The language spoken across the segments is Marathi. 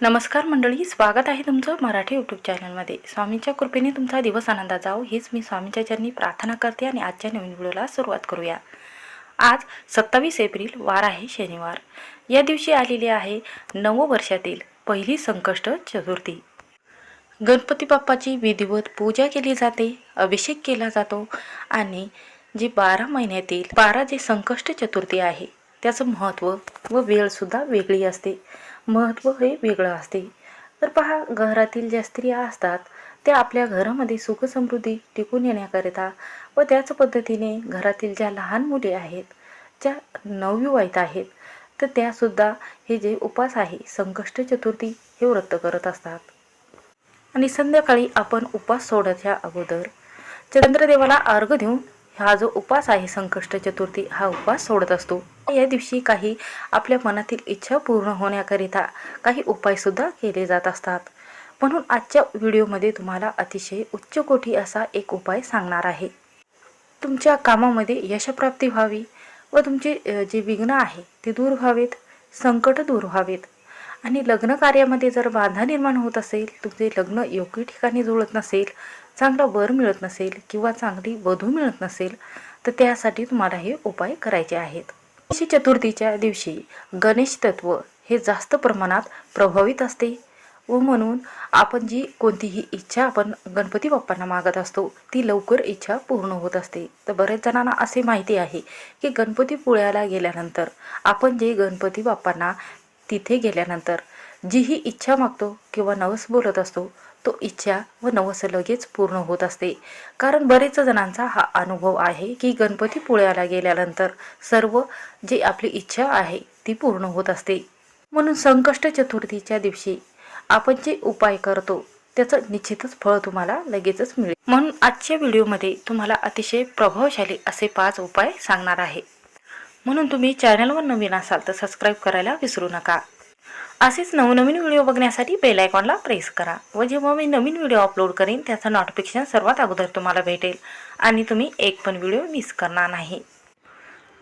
नमस्कार मंडळी स्वागत आहे तुमचं मराठी यूट्यूब चॅनलमध्ये स्वामींच्या कृपेने तुमचा दिवस आनंदात जाओ हीच मी स्वामींच्या चरणी प्रार्थना करते आणि आजच्या नवीन व्हिडिओला सुरुवात करूया. आज सत्तावीस एप्रिल वार आहे शनिवार. या दिवशी आलेली आहे नववर्षातील पहिली संकष्ट चतुर्थी. गणपती बाप्पाची विधिवत पूजा केली जाते अभिषेक केला जातो आणि जे बारा महिन्यातील बारा जे संकष्ट चतुर्थी आहे त्याचं महत्त्व व वेळसुद्धा वेगळी असते. महत्त्व हे वेगळं असते. तर पहा घरातील ज्या स्त्रिया असतात त्या आपल्या घरामध्ये सुखसमृद्धी टिकून येण्याकरिता व त्याच पद्धतीने घरातील ज्या लहान मुली आहेत ज्या नवविवाहित आहेत तर त्यासुद्धा हे जे उपास आहे संकष्ट चतुर्थी हे व्रत करत असतात. आणि संध्याकाळी आपण उपास सोडायच्या अगोदर चंद्रदेवाला अर्घ देऊन हा जो उपास आहे संकष्ट चतुर्थी हा उपास सोडत असतो. या दिवशी काही आपल्या मनातील इच्छा पूर्ण होण्याकरिता काही उपायसुद्धा केले जात असतात. म्हणून आजच्या व्हिडिओमध्ये तुम्हाला अतिशय उच्च कोटी असा एक उपाय सांगणार आहे. तुमच्या कामामध्ये यशप्राप्ती व्हावी व तुमचे जे विघ्न आहे ते दूर व्हावेत संकट दूर व्हावेत. आणि लग्न कार्यामध्ये जर बाधा निर्माण होत असेल तुमचे लग्न योग्य ठिकाणी जुळत नसेल चांगला वर मिळत नसेल किंवा चांगली वधू मिळत नसेल तर त्यासाठी तुम्हाला हे उपाय करायचे आहेत. गणेश चतुर्थीच्या दिवशी गणेश तत्व हे जास्त प्रमाणात प्रभावित असते व म्हणून आपण जी कोणतीही इच्छा आपण गणपती बाप्पांना मागत असतो ती लवकर इच्छा पूर्ण होत असते. तर बऱ्याच जणांना असे माहिती आहे की गणपतीपुळ्याला गेल्यानंतर आपण जे गणपती बाप्पांना तिथे गेल्यानंतर जी ही इच्छा मागतो किंवा नवस बोलत असतो तो इच्छा व नवस लगेच पूर्ण होत असते. कारण बरेच जणांचा हा अनुभव आहे की गणपतीपुळ्याला गेल्यानंतर सर्व जे आपली इच्छा आहे ती पूर्ण होत असते. म्हणून संकष्ट चतुर्थीच्या दिवशी आपण जे उपाय करतो त्याचं निश्चितच फळ तुम्हाला लगेचच मिळेल. म्हणून आजच्या व्हिडिओमध्ये तुम्हाला अतिशय प्रभावशाली असे पाच उपाय सांगणार आहे. म्हणून तुम्ही चॅनलवर नवीन असाल तर सबस्क्राईब करायला विसरू नका. असेच नवनवीन व्हिडिओ बघण्यासाठी बेल आयकॉनला प्रेस करा व जेव्हा मी नवीन व्हिडिओ अपलोड करेन त्याचं नोटिफिकेशन सर्वात अगोदर तुम्हाला भेटेल. आणि तुम्ही एक पण व्हिडिओ मिस करणार नाही.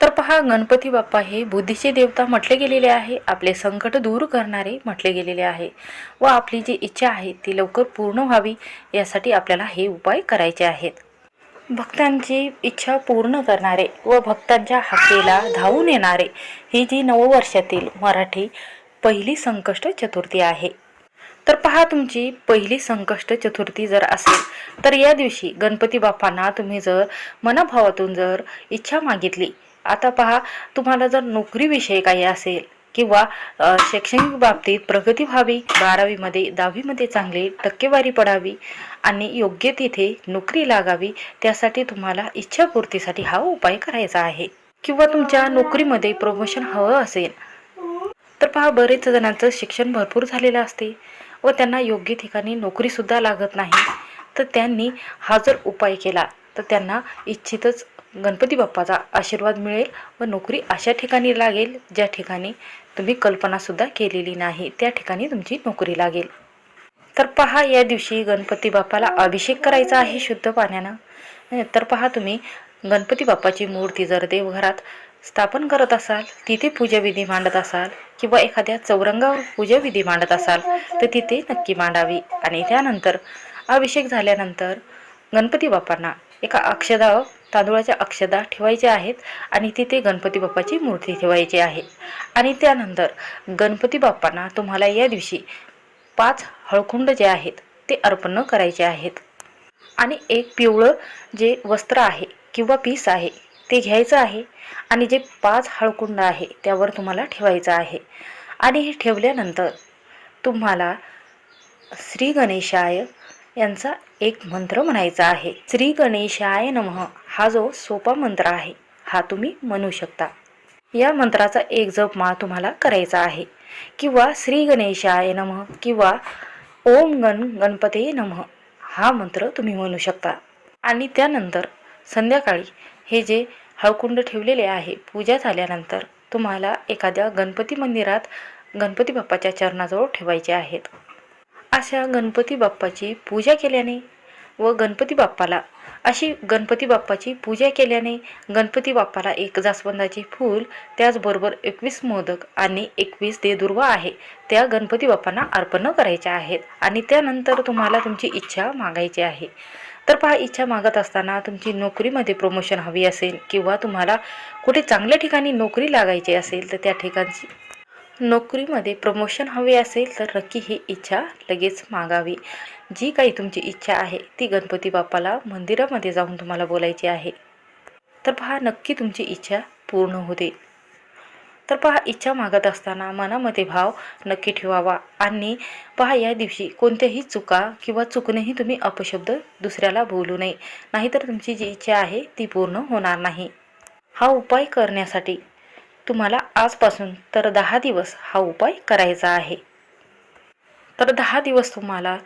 तर पहा गणपती बाप्पा हे बुद्धीचे देवता म्हटले गेलेले आहे. आपले संकट दूर करणारे म्हटले गेलेले आहे. व आपली जी इच्छा आहे ती लवकर पूर्ण व्हावी यासाठी आपल्याला हे उपाय करायचे आहेत. भक्तांची इच्छा पूर्ण करणारे व भक्तांच्या हाकेला धावून येणारे ही जी नववर्षातील मराठी पहिली संकष्ट चतुर्थी आहे. तर पहा तुमची पहिली संकष्ट चतुर्थी जर असेल तर या दिवशी गणपती बाप्पांना तुम्ही जर मनाभावातून जर इच्छा मागितली आता पहा तुम्हाला जर नोकरीविषयी काही असेल किंवा शैक्षणिक बाबतीत प्रगती व्हावी बारावीमध्ये दहावीमध्ये चांगली टक्केवारी पडावी आणि योग्य तिथे नोकरी लागावी त्यासाठी तुम्हाला इच्छापूर्तीसाठी हा उपाय करायचा आहे. किंवा तुमच्या नोकरीमध्ये प्रमोशन हवं असेल तर पहा बरेच जणांचं शिक्षण भरपूर झालेलं असते व त्यांना योग्य ठिकाणी नोकरीसुद्धा लागत नाही. तर त्यांनी हा जर उपाय केला तर त्यांना इच्छितच गणपती बाप्पाचा आशीर्वाद मिळेल व नोकरी अशा ठिकाणी लागेल ज्या ठिकाणी तुम्ही कल्पनासुद्धा केलेली नाही त्या ठिकाणी तुमची नोकरी लागेल. तर पहा या दिवशी गणपती बाप्पाला अभिषेक करायचा आहे शुद्ध पाण्यानं. तर पहा तुम्ही गणपती बाप्पाची मूर्ती जर देवघरात स्थापन करत असाल तिथे पूजाविधी मांडत असाल किंवा एखाद्या चौरंगावर पूजाविधी मांडत असाल तर तिथे नक्की मांडावी. आणि त्यानंतर अभिषेक झाल्यानंतर गणपती बाप्पांना एका अक्षदा तांदूळाच्या अक्षदा ठेवायच्या आहेत आणि तिथे गणपती बाप्पाची मूर्ती ठेवायची आहे. आणि त्यानंतर गणपती बाप्पांना तुम्हाला या दिवशी पाच हळकुंड जे आहेत ते अर्पण करायचे आहेत. आणि एक पिवळं जे वस्त्र आहे किंवा पीस आहे ते घ्यायचं आहे आणि जे पाच हळकुंड आहे त्यावर तुम्हाला ठेवायचं आहे. आणि हे ठेवल्यानंतर तुम्हाला श्री गणेशाय यांचा एक मंत्र म्हणायचा आहे. श्री गणेशाय नमः हा जो सोपा मंत्र आहे हा तुम्ही म्हणू शकता. या मंत्राचा एक जप मा तुम्हाला करायचा आहे. किंवा श्री गणेशाय नमः किंवा ओम गण गणपते नमः हा मंत्र तुम्ही म्हणू शकता. आणि त्यानंतर संध्याकाळी हे जे हळकुंड ठेवलेले आहे पूजा झाल्यानंतर तुम्हाला एखाद्या गणपती मंदिरात गणपती बाप्पाच्या चरणाजवळ ठेवायचे आहेत. अशा गणपती बाप्पाची पूजा केल्याने व गणपती बाप्पाला अशी गणपती बाप्पाची पूजा केल्याने गणपती बाप्पाला एक जास्वंदाचे फूल त्याचबरोबर एकवीस मोदक आणि एकवीस देदुर्वा आहे त्या गणपती बाप्पांना अर्पण करायच्या आहेत. आणि त्यानंतर तुम्हाला तुमची इच्छा मागायची आहे. तर पहा इच्छा मागत असताना तुमची नोकरीमध्ये प्रमोशन हवी असेल किंवा तुम्हाला कुठे चांगल्या ठिकाणी नोकरी लागायची असेल तर त्या ठिकाणची नोकरीमध्ये प्रमोशन हवे असेल तर नक्की ही इच्छा लगेच मागावी. जी काही तुमची इच्छा आहे ती गणपती बाप्पाला मंदिरामध्ये जाऊन तुम्हाला बोलायची आहे. तर पहा नक्की तुमची इच्छा पूर्ण होते. तर पहा इच्छा मागत असताना मनामध्ये भाव नक्की ठेवावा. आणि पहा या दिवशी कोणत्याही चुका किंवा चुकणेही तुम्ही अपशब्द दुसऱ्याला बोलू नये. नाहीतर तुमची जी इच्छा आहे ती पूर्ण होणार नाही. हा उपाय करण्यासाठी तुम्हाला आजपासून तर दहा दिवस हा उपाय करायचा आहे. तर दहा दिवस तुम्हाला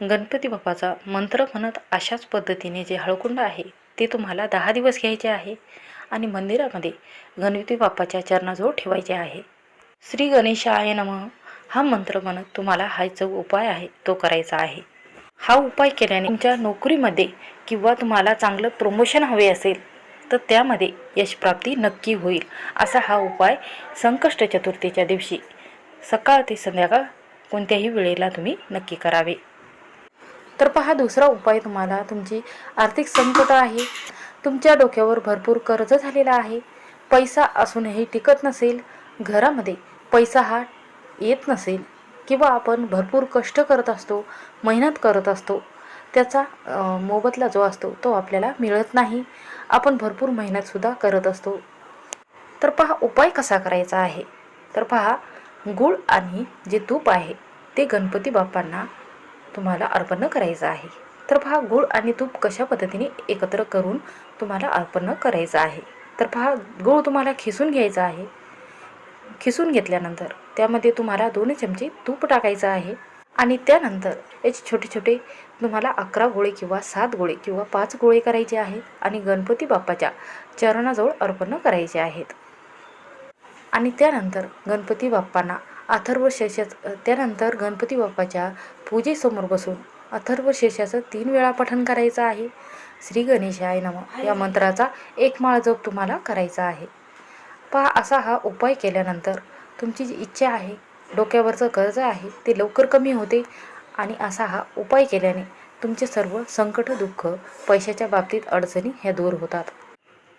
गणपती बाप्पाचा मंत्र म्हणत अशाच पद्धतीने जे हळकुंड आहे ते तुम्हाला दहा दिवस घ्यायचे आहे. आणि मंदिरामध्ये गणपती बाप्पाच्या चरणाजवळ ठेवायचे आहे. श्री गणेशाय नम. हा मंत्र म्हणत तुम्हाला हा जो उपाय आहे तो करायचा आहे. हा उपाय केल्याने तुमच्या नोकरीमध्ये किंवा तुम्हाला चांगलं प्रमोशन हवे असेल तर त्यामध्ये यशप्राप्ती नक्की होईल असा हा उपाय संकष्ट चतुर्थीच्या दिवशी सकाळ ते संध्याकाळ कोणत्याही वेळेला तुम्ही नक्की करावे. तर पहा दुसरा उपाय तुम्हाला तुमची आर्थिक संकट आहे. तुमच्या डोक्यावर भरपूर कर्ज झालेला आहे. पैसा असूनही टिकत नसेल घरामध्ये पैसा हा येत नसेल किंवा आपण भरपूर कष्ट करत असतो मेहनत करत असतो त्याचा मोबदला जो असतो तो आपल्याला मिळत नाही. आपण भरपूर मेहनतसुद्धा करत असतो. तर पहा उपाय कसा करायचा आहे? तर पहा गूळ आणि जे तूप आहे ते गणपती बाप्पांना तुम्हाला अर्पण करायचं आहे. तर पहा गूळ आणि तूप कशा पद्धतीने एकत्र करून तुम्हाला अर्पण करायचं आहे. तर पहा गूळ तुम्हाला खिसून घ्यायचा आहे. खिसून घेतल्यानंतर त्यामध्ये तुम्हाला दोन चमचे तूप टाकायचं आहे. आणि त्यानंतर याचे छोटे छोटे तुम्हाला अकरा गोळे किंवा सात गोळे किंवा पाच गोळे करायचे आहेत आणि गणपती बाप्पाच्या चरणाजवळ अर्पण करायचे आहेत. आणि त्यानंतर गणपती बाप्पांना अथर्व शेषाच त्यानंतर गणपती बाप्पाच्या पूजेसमोर बसून अथर्व शेषाचं तीन वेळा पठण करायचं आहे. श्री गणेशाय नम. या मंत्राचा एक माळ जप तुम्हाला करायचा आहे. पहा असा हा उपाय केल्यानंतर तुमची जी इच्छा आहे डोक्यावरचं कर्ज आहे ते लवकर कमी होते आणि असा हा उपाय केल्याने तुमचे सर्व संकट दुःख पैशाच्या बाबतीत अडचणी ह्या दूर होतात.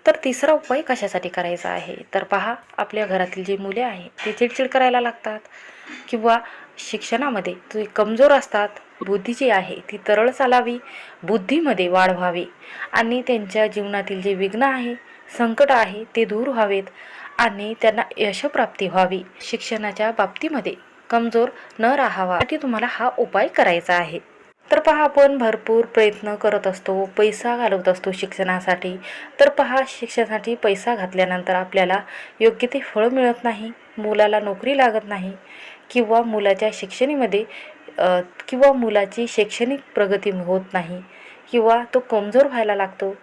तर तिसरा उपाय कशासाठी करायचा आहे? तर पहा आपल्या घरातील जी मुले आहे ते चिडचिड करायला लागतात किंवा शिक्षणामध्ये ते कमजोर असतात बुद्धी जी आहे ती तरळ चालावी बुद्धीमध्ये वाढ व्हावी आणि त्यांच्या जीवनातील जे विघ्न आहे संकट आहे ते दूर व्हावेत आणि त्यांना यशप्राप्ती व्हावी. शिक्षणाच्या बाबतीमध्ये कमजोर न राहावा की तुम्हाला हा उपाय करायचा आहे. तर पहा आपण भरपूर प्रयत्न करत असतो पैसा घालवत असतो शिक्षणासाठी. तर पहा शिक्षणासाठी पैसा घातल्यानंतर आपल्याला योग्य ते फळ मिळत नाही मुलाला नोकरी लागत नाही. किंवा मुलाच्या शिक्षणामध्ये किंवा मुलाची शैक्षणिक प्रगती होत नाही किंवा तो कमजोर व्हायला लागतो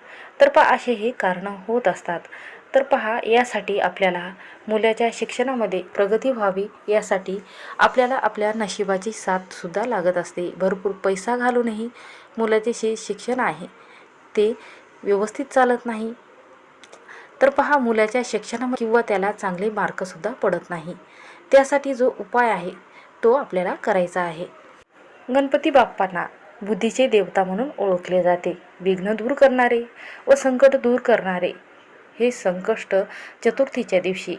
तर पहा असे हे कारणं होत असतात. तर पहा यासाठी आपल्याला मुलाच्या शिक्षणामध्ये प्रगती व्हावी यासाठी आपल्याला आपल्या नशिबाची साथसुद्धा लागत असते. भरपूर पैसा घालूनही मुलाचे शे शिक्षण आहे. ते व्यवस्थित चालत नाही. तर पहा मुलाच्या शिक्षणामध्ये किंवा त्याला चांगले मार्कसुद्धा पडत नाही. त्यासाठी जो उपाय आहे तो आपल्याला करायचा आहे. गणपती बाप्पांना बुद्धीचे देवता म्हणून ओळखले जाते. विघ्न दूर करणारे व संकट दूर करणारे. हे संकष्ट चतुर्थीच्या दिवशी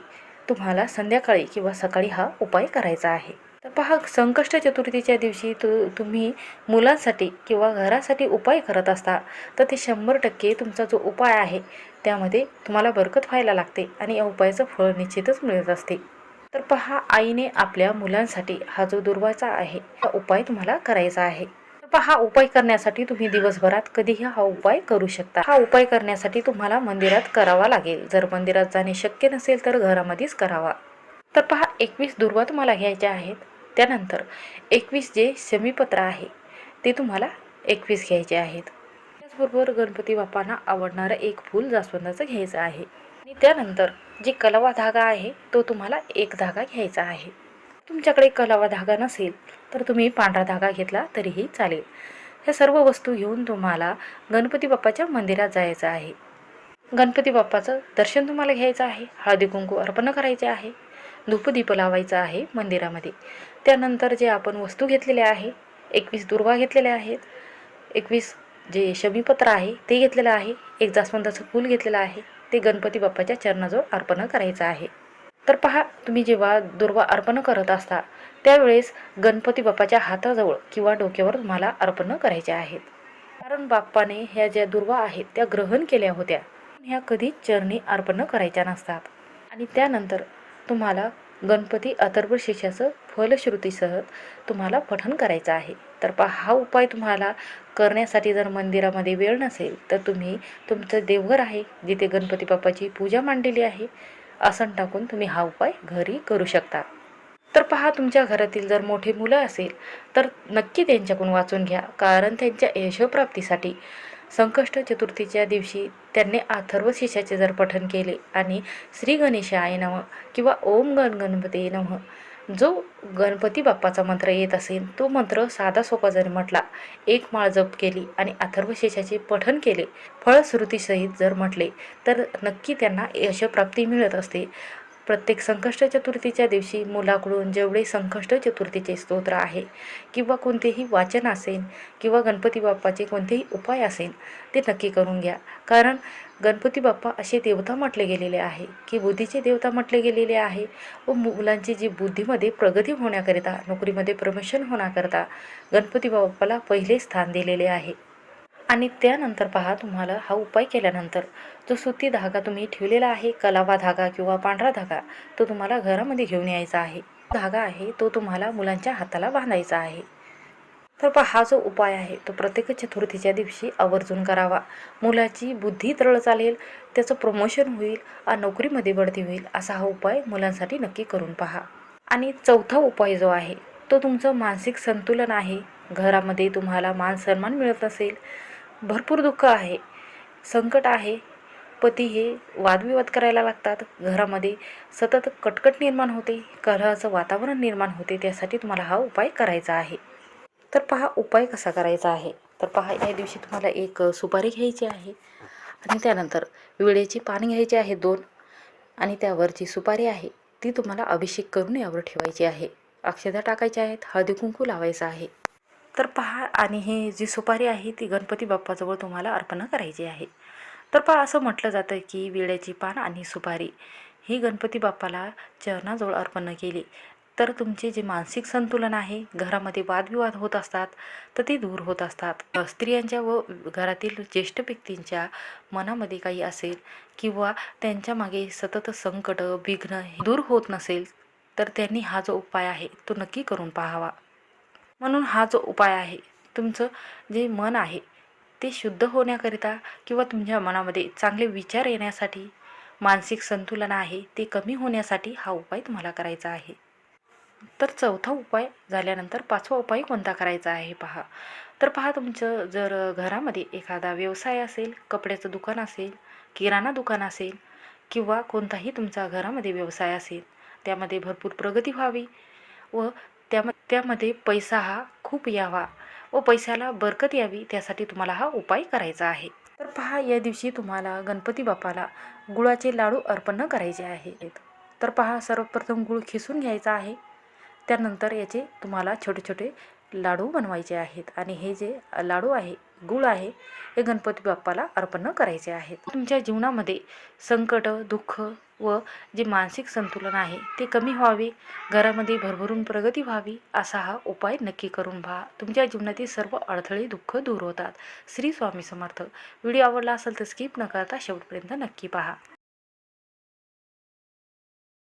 तुम्हाला संध्याकाळी किंवा सकाळी हा उपाय करायचा आहे. तर पहा संकष्ट चतुर्थीच्या दिवशी तु तुम्ही मुलांसाठी किंवा घरासाठी उपाय करत असता तर ते शंभर टक्के तुमचा जो उपाय आहे त्यामध्ये तुम्हाला बरकत व्हायला लागते आणि या उपायाचं फळ निश्चितच मिळत असते. तर पहा आईने आपल्या मुलांसाठी हा जो दुर्वाचा आहे हा उपाय तुम्हाला करायचा आहे. तर पहा हा उपाय करण्यासाठी तुम्ही दिवसभरात कधीही हा उपाय करू शकता. हा उपाय करण्यासाठी तुम्हाला मंदिरात करावा लागेल. जर मंदिरात जाणे शक्य नसेल तर घरामध्येच करावा. तर पहा एकवीस दुर्वा तुम्हाला घ्यायच्या आहेत. त्यानंतर एकवीस जे शमीपत्र आहे ते तुम्हाला एकवीस घ्यायचे आहेत. त्याचबरोबर गणपती बाप्पांना आवडणारं एक फूल जास्वंदाचं घ्यायचं आहे. आणि त्यानंतर जे कलवा धागा आहे तो तुम्हाला एक धागा घ्यायचा आहे. तुमच्याकडे कलवा धागा नसेल तर तुम्ही पांढरा धागा घेतला तरीही चालेल. ह्या सर्व वस्तू घेऊन तुम्हाला गणपती बाप्पाच्या मंदिरात जायचं आहे. गणपती बाप्पाचं दर्शन तुम्हाला घ्यायचं आहे. हळदी कुंकू अर्पण करायचे आहे. धूपदीप लावायचं आहे मंदिरामध्ये. त्यानंतर जे आपण वस्तू घेतलेल्या आहे एकवीस दुर्वा घेतलेल्या आहेत. एकवीस जे शमीपत्र आहे ते घेतलेलं आहे. एक जास्वंदाचं फूल घेतलेलं आहे. ते गणपती बाप्पाच्या चरणाजवळ अर्पण करायचं आहे. तर पहा तुम्ही जेव्हा दुर्वा अर्पण करत असता त्यावेळेस गणपती बाप्पाच्या हाताजवळ किंवा डोक्यावर तुम्हाला अर्पण करायचे आहेत. कारण बाप्पाने ह्या ज्या दुर्वा आहेत त्या ग्रहण केल्या होत्या. ह्या कधीच चरणी अर्पण करायच्या नसतात. आणि त्यानंतर तुम्हाला गणपती अथर्व शिष्याचं फलश्रुतीसह तुम्हाला पठण करायचं आहे. तर पहा हा उपाय तुम्हाला करण्यासाठी जर मंदिरामध्ये वेळ नसेल तर तुम्ही तुमचं देवघर आहे जिथे गणपती बाप्पाची पूजा मांडलेली आहे आसन टाकून तुम्ही हा उपाय घरी करू शकता. तर पहा तुमच्या घरातील जर मोठे मुलं असेल तर नक्की त्यांच्याकडून वाचून घ्या कारण त्यांच्या यशप्राप्तीसाठी संकष्ट चतुर्थीच्या दिवशी त्यांनी अथर्व शीर्षाचे जर पठण केले आणि श्री गणेशाय नम किंवा ओम गण गणपती नम जो गणपती बाप्पाचा मंत्र येत असेल तो मंत्र साधा सोपा जरी म्हटला एक माळ जप केली आणि अथर्वशेषाचे पठण केले फळश्रुतीसहित जर म्हटले तर नक्की त्यांना यशप्राप्ती मिळत असते. प्रत्येक संकष्ट चतुर्थीच्या दिवशी मुलाकडून जेवढे संकष्ट चतुर्थीचे स्तोत्र आहे किंवा कोणतेही वाचन असेल किंवा गणपती बाप्पाचे कोणतेही उपाय असेल ते नक्की करून घ्या. कारण गणपती बाप्पा असे देवता म्हटले गेलेले आहे की बुद्धीचे देवता म्हटले गेलेले आहे व मुलांची जी बुद्धीमध्ये प्रगती होण्याकरिता नोकरीमध्ये प्रमोशन होण्याकरिता गणपती बाप्पाला पहिले स्थान दिलेले आहे. आणि त्यानंतर पहा तुम्हाला हा उपाय केल्यानंतर जो सुती धागा तुम्ही ठेवलेला आहे कलावा धागा किंवा पांढरा धागा तो तुम्हाला घरामध्ये घेऊन यायचा आहे. धागा आहे तो तुम्हाला मुलांच्या हाताला बांधायचा आहे. तर पहा हा जो उपाय आहे तो प्रत्येक चतुर्थीच्या दिवशी आवर्जून करावा. मुलाची बुद्धी तरळ चालेल त्याचं प्रमोशन होईल आणि नोकरीमध्ये बढती होईल असा हा उपाय मुलांसाठी नक्की करून पहा. आणि चौथा उपाय जो आहे तो तुमचं मानसिक संतुलन आहे. घरामध्ये तुम्हाला मान सन्मान मिळत असेल भरपूर दुःख आहे. संकट आहे. पती हे वादविवाद करायला लागतात. घरामध्ये सतत कटकट निर्माण होते. कलहाचं वातावरण निर्माण होते. त्यासाठी तुम्हाला हा उपाय करायचा आहे. तर पहा उपाय कसा करायचा आहे? तर पहा या दिवशी तुम्हाला एक सुपारी घ्यायची आहे आणि त्यानंतर विड्याची पान घ्यायची आहे दोन आणि त्यावर जी सुपारी आहे. ती तुम्हाला अभिषेक करून यावर ठेवायची आहे. अक्षदा टाकायच्या आहेत. हळदी कुंकू लावायचं आहे. तर पहा आणि हे जी सुपारी आहे ती गणपती बाप्पाजवळ तुम्हाला अर्पण करायची आहे. तर पहा असं म्हटलं जातं की विड्याची पान आणि सुपारी ही गणपती बाप्पाला चरणाजवळ अर्पण केली. तर तुमचे जे मानसिक संतुलन आहे घरामध्ये वादविवाद होत असतात तर ते दूर होत असतात. स्त्रियांच्या व घरातील ज्येष्ठ व्यक्तींच्या मनामध्ये काही असेल किंवा त्यांच्या मागे सतत संकट विघ्न हे दूर होत नसेल तर त्यांनी हा जो उपाय आहे तो नक्की करून पाहावा. म्हणून हा जो उपाय आहे तुमचं जे मन आहे ते शुद्ध होण्याकरिता किंवा तुमच्या मनामध्ये चांगले विचार येण्यासाठी मानसिक संतुलन आहे ते कमी होण्यासाठी हा उपाय तुम्हाला करायचा आहे. तर चौथा उपाय झाल्यानंतर पाचवा उपाय कोणता करायचा आहे पहा. तर पहा तुमचं जर घरामध्ये एखादा व्यवसाय असेल कपड्याचं दुकान असेल किराणा दुकान असेल किंवा कोणताही तुमचा घरामध्ये व्यवसाय असेल त्यामध्ये भरपूर प्रगती व्हावी व त्यामध्ये पैसा हा खूप यावा व पैशाला बरकत यावी त्यासाठी तुम्हाला हा उपाय करायचा आहे. तर पहा या दिवशी तुम्हाला गणपती बाप्पाला गुळाचे लाडू अर्पण करायचे आहेत. तर पहा सर्वप्रथम गुळ खिसून घ्यायचा आहे. त्यानंतर याचे तुम्हाला छोटे छोटे लाडू बनवायचे आहेत आणि हे जे लाडू आहे गुळ आहे हे गणपती बाप्पाला अर्पण करायचे आहेत. तुमच्या जीवनामध्ये संकट दुःख व जे मानसिक संतुलन आहे ते कमी व्हावे घरामध्ये भरभरून प्रगती व्हावी असा हा उपाय नक्की करून पहा. तुमच्या जीवनातील सर्व अडथळे दुःख दूर होतात. श्री स्वामी समर्थ. व्हिडिओ आवडला असेल तर स्किप न करता शेवटपर्यंत नक्की पहा.